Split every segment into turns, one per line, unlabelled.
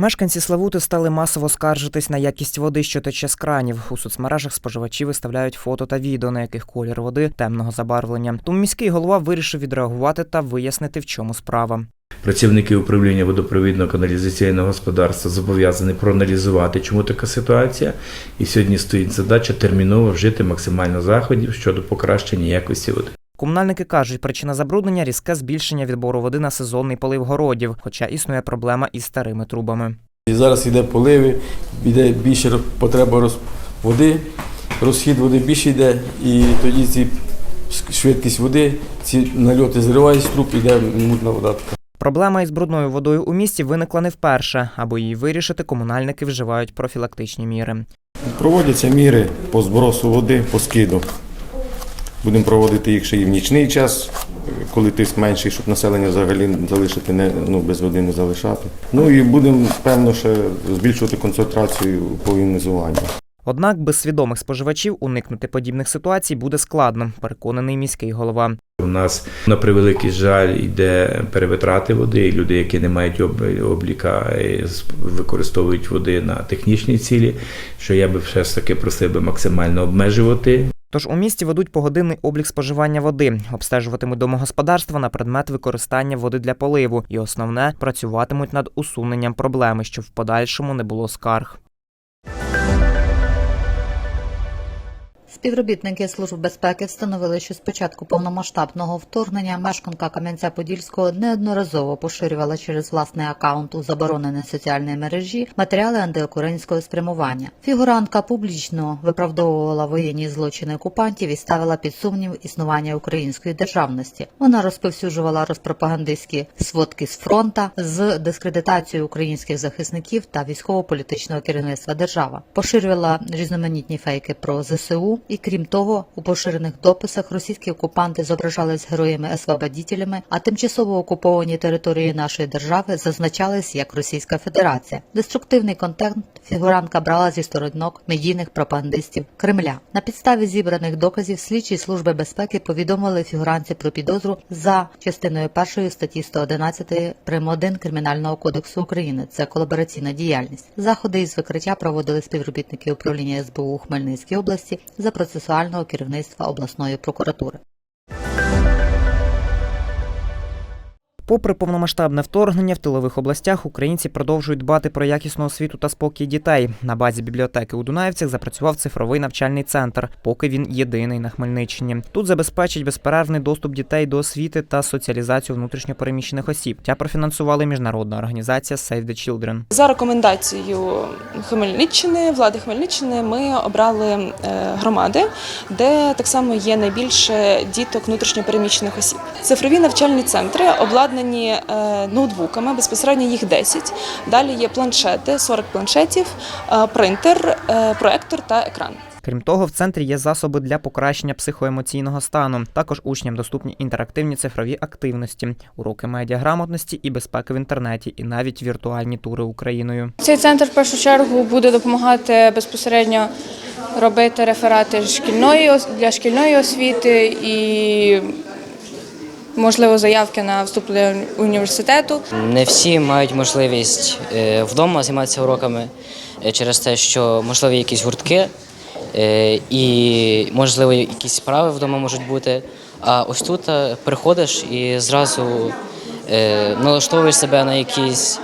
Мешканці Славути стали масово скаржитись на якість води, що тече з кранів. У соцмережах споживачі виставляють фото та відео, на яких колір води темного забарвлення. Тому міський голова вирішив відреагувати та вияснити, в чому справа.
Працівники управління водопровідно-каналізаційного господарства зобов'язані проаналізувати, чому така ситуація. І сьогодні стоїть задача терміново вжити максимально заходів щодо покращення якості води.
Комунальники кажуть, причина забруднення різке збільшення відбору води на сезонний полив городів, хоча існує проблема із старими трубами.
І зараз йде поливи, йде більше потреба води, розхід води більше йде, і тоді ці швидкість води, ці нальоти зривають з труб, іде мутна вода.
Проблема із брудною водою у місті виникла не вперше. Аби її вирішити, комунальники вживають профілактичні міри.
Проводяться міри по збросу води, по скиду. Будемо проводити їх ще і в нічний час, коли тиск менший, щоб населення взагалі залишити не, ну, без води не залишати. Ну і будемо, певно, ще збільшувати концентрацію по іонізуванню.
Однак без свідомих споживачів уникнути подібних ситуацій буде складно, переконаний міський голова.
У нас на превеликий жаль йде перевитрати води, і люди, які не мають обліка, з- використовують води на технічні цілі, що я би все ж таки просив би максимально обмежувати.
Тож у місті ведуть погодинний облік споживання води, обстежуватимуть домогосподарства на предмет використання води для поливу, і основне працюватимуть над усуненням проблеми, щоб в подальшому не було скарг.
Співробітники Служби безпеки встановили, що з початку повномасштабного вторгнення мешканка Кам'янця-Подільського неодноразово поширювала через власний акаунт у заборонені соціальні мережі матеріали антиукраїнського спрямування. Фігурантка публічно виправдовувала воєнні злочини окупантів і ставила під сумнів існування української державності. Вона розповсюджувала розпропагандистські сводки з фронта з дискредитацією українських захисників та військово-політичного керівництва держави. Поширювала різноманітні фейки про ЗСУ, і крім того, у поширених дописах російські окупанти зображались героями-освободітелями, а тимчасово окуповані території нашої держави зазначались як Російська Федерація. Деструктивний контент фігурантка брала зі сторінок медійних пропагандистів Кремля. На підставі зібраних доказів слідчі служби безпеки повідомили фігуранці про підозру за частиною першої статті 111 прим. 1 Кримінального кодексу України. Це колабораційна діяльність. Заходи із викриття проводили співробітники управління СБУ у Хмельницькій області за процесуального керівництва обласної прокуратури.
Попри повномасштабне вторгнення в тилових областях, українці продовжують дбати про якісну освіту та спокій дітей. На базі бібліотеки у Дунаївцях запрацював цифровий навчальний центр, поки він єдиний на Хмельниччині. Тут забезпечить безперервний доступ дітей до освіти та соціалізацію внутрішньопереміщених осіб. Ця профінансувала міжнародна організація Save the Children.
За рекомендацією Хмельниччини, влади Хмельниччини, ми обрали е, громади, де так само є найбільше діток внутрішньопереміщених осіб. Цифрові навчальні центри обладнані е, ноутбуками, безпосередньо їх 10. Далі є планшети, 40 планшетів, е, принтер, е, проектор та екран.
Крім того, в центрі є засоби для покращення психоемоційного стану. Також учням доступні інтерактивні цифрові активності, уроки медіаграмотності і безпеки в інтернеті, і навіть віртуальні тури Україною.
Цей центр в першу чергу буде допомагати безпосередньо робити реферати шкільної ос- для шкільної освіти і можливо заявки на вступ до університету.
Не всі мають можливість е, вдома займатися уроками е, через те, що можливо якісь гуртки е, і можливо якісь справи вдома можуть бути. А ось тут приходиш і зразу налаштовуєш себе на якісь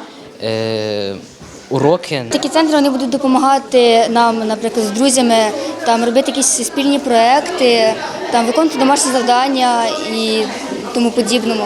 уроки.
Такі центри вони будуть допомагати нам, наприклад, з друзями там робити якісь спільні проекти, там виконувати домашні завдання і тому подібному.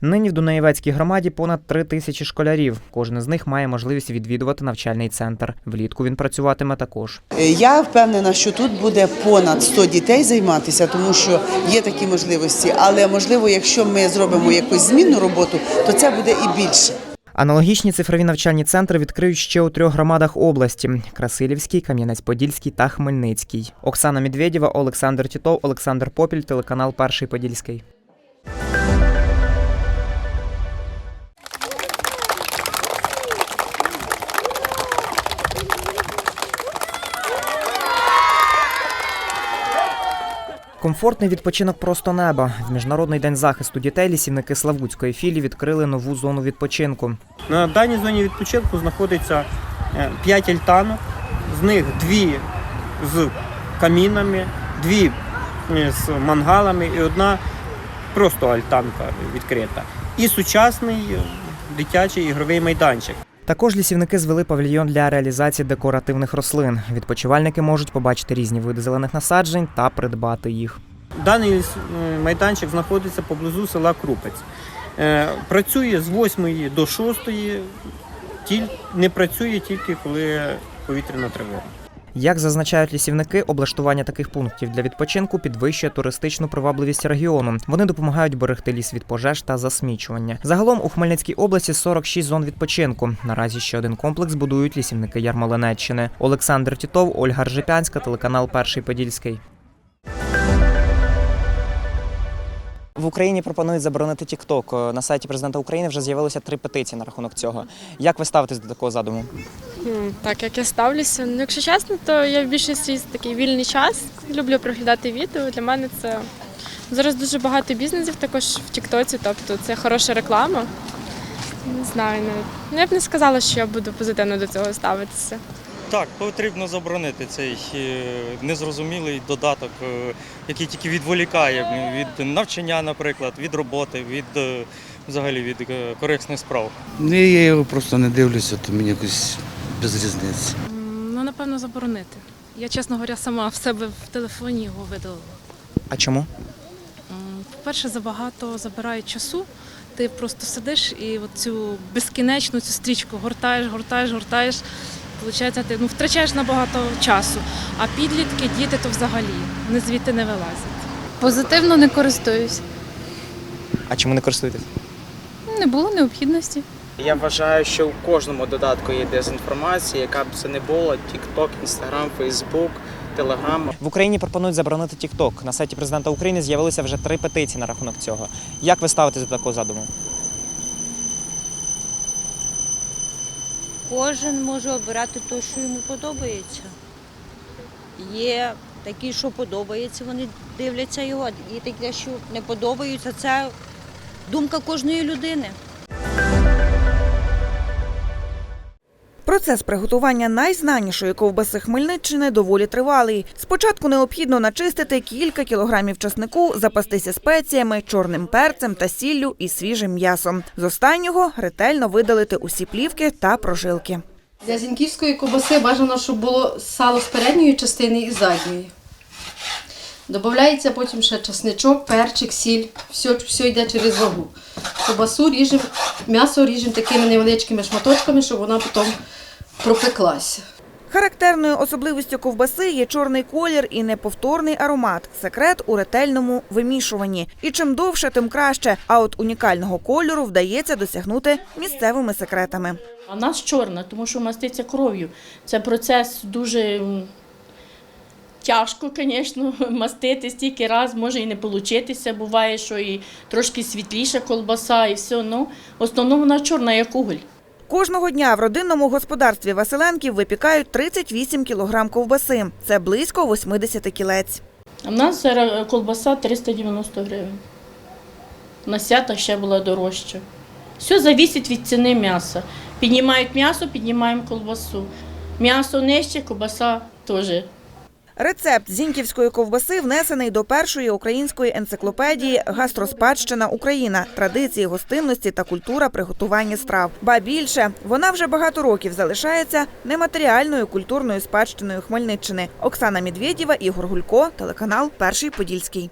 Нині в Дунаєвецькій громаді понад три тисячі школярів. Кожен з них має можливість відвідувати навчальний центр. Влітку він працюватиме також.
Я впевнена, що тут буде понад 100 дітей займатися, тому що є такі можливості. Але можливо, якщо ми зробимо якусь змінну роботу, то це буде і більше.
Аналогічні цифрові навчальні центри відкриють ще у трьох громадах області: Красилівський, Кам'янець-Подільський та Хмельницький. Оксана Медведєва, Олександр Тітов, Олександр Попіль, телеканал Перший Подільський. Комфортний відпочинок просто неба. В міжнародний день захисту дітей лісівники Славутської філії відкрили нову зону відпочинку.
На даній зоні відпочинку знаходиться 5 альтанок, з них дві з камінами, дві е, з мангалами і одна просто альтанка відкрита. І сучасний е, дитячий ігровий майданчик.
Також лісівники звели павільйон для реалізації декоративних рослин. Відпочивальники можуть побачити різні види зелених насаджень та придбати їх.
Даний е, майданчик знаходиться поблизу села Крупець. Е, Працює з 8 до 6, тіль- не працює тільки коли повітряна тривога.
Як зазначають лісівники, облаштування таких пунктів для відпочинку підвищує туристичну привабливість регіону. Вони допомагають берегти ліс від пожеж та засмічування. Загалом у Хмельницькій області 46 зон відпочинку. Наразі ще один комплекс будують лісівники Ярмолинеччини. Олександр Тітов, Ольга Ржепянська, телеканал Перший Подільський. В Україні пропонують заборонити TikTok. На сайті президента України вже з'явилося три петиції на рахунок цього. Як ви ставитесь до такого задуму?
Так, як я ставлюся. Ну, якщо чесно, то я в більшості такий вільний час. Люблю проглядати відео. Для мене це зараз дуже багато бізнесів також в Тіктоці, тобто це хороша реклама. Не знаю, навіть. Ну, я б не сказала, що я буду позитивно до цього ставитися.
Так, потрібно заборонити цей е, незрозумілий додаток, е, який тільки відволікає від навчання, наприклад, від роботи, від е, взагалі від корисних справ.
Ну, я його просто не дивлюся, то мені якось без різниці.
Ну, напевно, заборонити. Я, чесно говоря, сама в себе в телефоні його видалила.
А чому?
По-перше, забагато забирають часу. Ти просто сидиш і от цю безкінечну цю стрічку гортаєш, гортаєш, гортаєш. Получається, ти ну, втрачаєш набагато часу. А підлітки, діти то взагалі вони звідти не вилазять.
Позитивно не користуюсь.
А чому не користуєтесь?
Не було необхідності.
Я вважаю, що у кожному додатку є дезінформація, яка б це не була: TikTok, Instagram, Facebook, Telegram.
В Україні пропонують заборонити TikTok. На сайті президента України з'явилися вже три петиції на рахунок цього. Як ви ставитесь до такого задуму?
Кожен може обирати те, що йому подобається. Є такі, що подобається, вони дивляться його, і такі, що не подобаються. Це думка кожної людини.
Процес приготування найзнанішої ковбаси Хмельниччини доволі тривалий. Спочатку необхідно начистити кілька кілограмів часнику, запастися спеціями, чорним перцем та сіллю і свіжим м'ясом. З останнього ретельно видалити усі плівки та прожилки.
Для зіньківської ковбаси бажано, щоб було сало з передньої частини і задньої. Додається потім ще часничок, перчик, сіль. Все, все йде через вагу. Ковбасу ріжемо, м'ясо ріжемо такими невеличкими шматочками, щоб вона потім пропеклася.
Характерною особливістю ковбаси є чорний колір і неповторний аромат. Секрет у ретельному вимішуванні. І чим довше, тим краще. А от унікального кольору вдається досягнути місцевими секретами.
А нас чорна, тому що маститься кров'ю. Це процес дуже тяжко, звісно, мастити стільки раз, може і не получитися. Буває, що і трошки світліша колбаса, і все. Ну, в основному вона чорна, як уголь.
Кожного дня в родинному господарстві Василенків випікають 38 кілограм ковбаси. Це близько 80 кілець.
В нас зараз колбаса 390 гривень. На свята ще була дорожча. Все залежить від ціни м'яса. Піднімають м'ясо, піднімаємо колбасу. М'ясо нижче, колбаса теж.
Рецепт зіньківської ковбаси внесений до першої української енциклопедії Гастроспадщина Україна, традиції гостинності та культура приготування страв. Ба більше вона вже багато років залишається нематеріальною культурною спадщиною Хмельниччини. Оксана Медведєва, Ігор Гулько, телеканал Перший Подільський.